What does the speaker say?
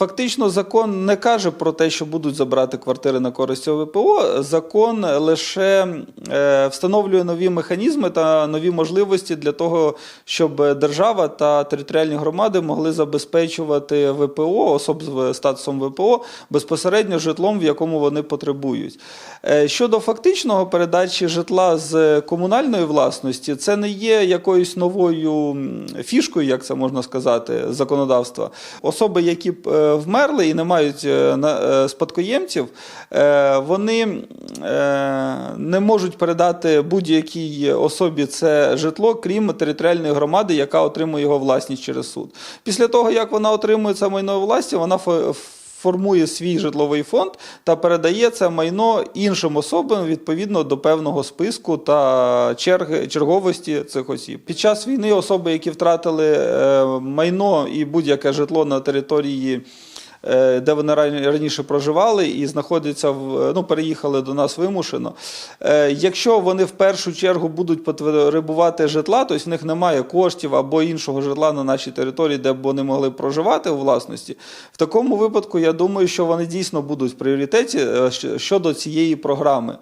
Фактично, закон не каже про те, що будуть забрати квартири на користь ОВПО. Закон лише е, встановлює нові механізми та нові можливості для того, щоб держава та територіальні громади могли забезпечувати ВПО, особ з статусом ВПО, безпосередньо житлом, в якому вони потребують. Е, Щодо фактичного передачі житла з комунальної власності, це не є якоюсь новою фішкою, як це можна сказати, законодавства. Особи, які е, вмерли і не мають е, е, спадкоємців, е, вони не можуть передати будь-якій особі це житло, крім територіальної громади, яка отримує його власність через суд. Після того, як вона отримує це майно власті, вона формує свій житловий фонд та передає це майно іншим особам відповідно до певного списку та черги черговості цих осіб. Під час війни особи, які втратили е, майно і будь-яке житло на території. Е, Де вони ран- раніше проживали і знаходяться в ну переїхали до нас вимушено. Е, Якщо вони в першу чергу будуть потребувати житла, тобто в них немає коштів або іншого житла на нашій території, де б вони могли проживати у власності, в такому випадку я думаю, що вони дійсно будуть в пріоритеті е, щодо цієї програми.